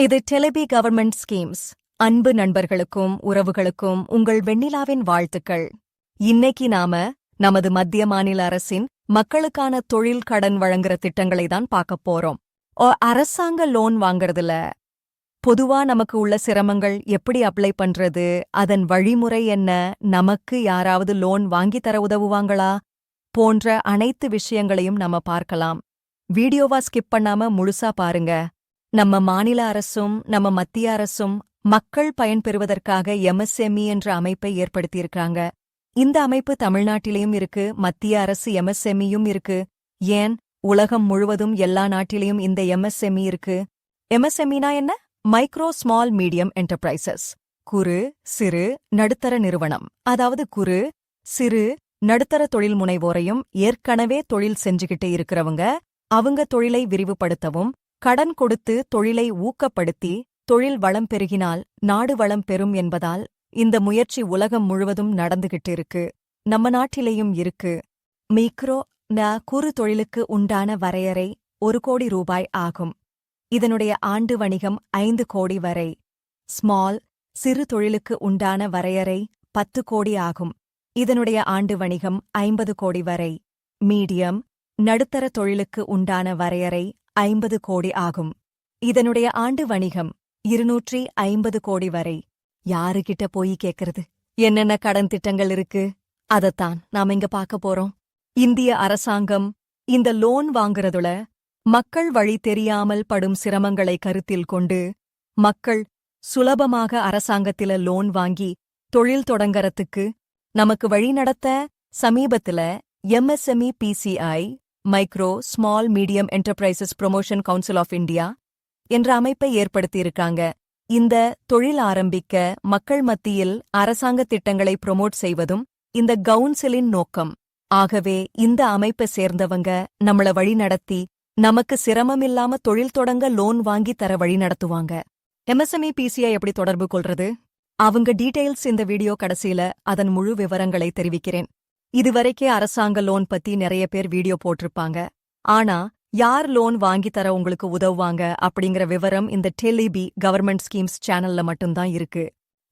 இது டெலிபி government schemes அன்பு நண்பர்களுக்கும் உறவுகளுக்கும் உங்கள் வெண்ணிலாவின் வாழ்த்துக்கள். இன்னைக்கு நாம நமது மத்திய மாநில அரசின் மக்களுக்கான தொழில் கடன் வழங்குற திட்டங்களை தான் பார்க்க போறோம். ஓ, அரசாங்க லோன் வாங்கறதுல பொதுவா நமக்கு உள்ள சிரமங்கள் எப்படி அப்ளை பண்றது? அதன் வழிமுறை என்ன? நமக்கு யாராவது லோன் வாங்கித் தர உதவுவாங்களா? போன்ற அனைத்து விஷயங்களையும் நம்ம பார்க்கலாம். வீடியோவா ஸ்கிப் பண்ணாம முழுசா பாருங்க. நம்ம மாநில அரசும் நம்ம மத்திய அரசும் மக்கள் பயன்பெறுவதற்காக எம்எஸ்எம்இ என்ற அமைப்பை ஏற்படுத்தியிருக்காங்க. இந்த அமைப்பு தமிழ்நாட்டிலேயும் இருக்கு மத்திய அரசு எம்எஸ்எம்இயும் இருக்கு. ஏன்? உலகம் முழுவதும் எல்லா நாட்டிலேயும் இந்த எம்எஸ்எம்இ இருக்கு. எம்எஸ்எம்இனா என்ன? மைக்ரோ ஸ்மால் மீடியம் என்டர்பிரைசஸ் குறு சிறு நடுத்தர நிறுவனம். அதாவது குறு சிறு நடுத்தர தொழில் முனைவோரையும் ஏற்கனவே தொழில் செஞ்சுகிட்டு இருக்கிறவங்க அவங்க தொழிலை விரிவுபடுத்தவும் கடன் கொடுத்து தொழிலை ஊக்கப்படுத்தி தொழில் வளம் பெருகினால் நாடு வளம் பெறும் என்பதால் இந்த முயற்சி உலகம் முழுவதும் நடந்துகிட்டு இருக்கு நம்ம நாட்டிலேயும் இருக்கு. மீக்ரோ ந குறு தொழிலுக்கு உண்டான வரையறை ஒரு கோடி ரூபாய் ஆகும். இதனுடைய ஆண்டு வணிகம் ஐந்து கோடி வரை. ஸ்மால் சிறு தொழிலுக்கு உண்டான வரையறை பத்து கோடி ஆகும். இதனுடைய ஆண்டு வணிகம் ஐம்பது கோடி வரை. மீடியம் நடுத்தர தொழிலுக்கு உண்டான வரையறை ஐம்பது கோடி ஆகும். இதனுடைய ஆண்டு வணிகம் இருநூற்றி ஐம்பது கோடி வரை. யாருகிட்ட போய் கேக்குறது? என்னென்ன கடன் திட்டங்கள் இருக்கு? அதத்தான் நாம இங்க பார்க்க போறோம். இந்திய அரசாங்கம் இந்த லோன் வாங்குறதுல மக்கள் வழி தெரியாமல் படும் சிரமங்களை கருத்தில் கொண்டு மக்கள் சுலபமாக அரசாங்கத்தில லோன் வாங்கி தொழில் தொடங்கறதுக்கு நமக்கு வழிநடத்த சமீபத்துல MSME PCI micro small medium enterprises promotion council of India என்ற அமைப்பை ஏற்படுத்தியிருக்காங்க. இந்த தொழில் ஆரம்பிக்க மக்கள் மத்தியில் அரசாங்க திட்டங்களை ப்ரொமோட் செய்வதும் இந்த கவுன்சிலின் நோக்கம். ஆகவே இந்த அமைப்பை சேர்ந்தவங்க நம்மள வழிநடத்தி நமக்கு சிரமமில்லாம தொழில் தொடங்க லோன் வாங்கி தர வழி நடத்துவாங்க. எம்எஸ்எம்இ பிசிஐ எப்படி தொடர்பு கொள்றது? அவங்க டீடைல்ஸ் இந்த வீடியோ கடைசியில அதன் முழு விவரங்களை தெரிவிக்கிறேன். இதுவரைக்கே அரசாங்க லோன் பத்தி நிறைய பேர் வீடியோ போட்டிருப்பாங்க. ஆனா யார் லோன் வாங்கி தர உங்களுக்கு உதவுவாங்க அப்படிங்கிற விவரம் இந்த டெலிபி கவர்மெண்ட் ஸ்கீம்ஸ் சேனல்ல மட்டும்தான் இருக்கு.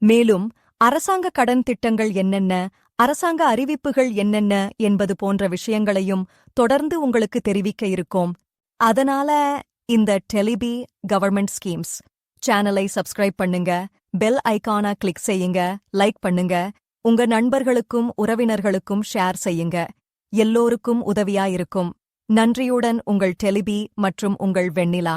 மேலும் அரசாங்க கடன் திட்டங்கள் என்னென்ன அரசாங்க அறிவிப்புகள் என்னென்ன என்பது போன்ற விஷயங்களையும் தொடர்ந்து உங்களுக்கு தெரிவிக்க இருக்கோம். அதனால இந்த டெலிபி கவர்மெண்ட் ஸ்கீம்ஸ் சேனலை சப்ஸ்கிரைப் பண்ணுங்க பெல் ஐகானா கிளிக் செய்யுங்க லைக் பண்ணுங்க உங்க நண்பர்களுக்கும் உறவினர்களுக்கும் ஷேர் செய்யுங்க. எல்லோருக்கும் உதவியா இருக்கும் நன்றியுடன் உங்கள் டெலிபி மற்றும் உங்கள் வெண்ணிலா.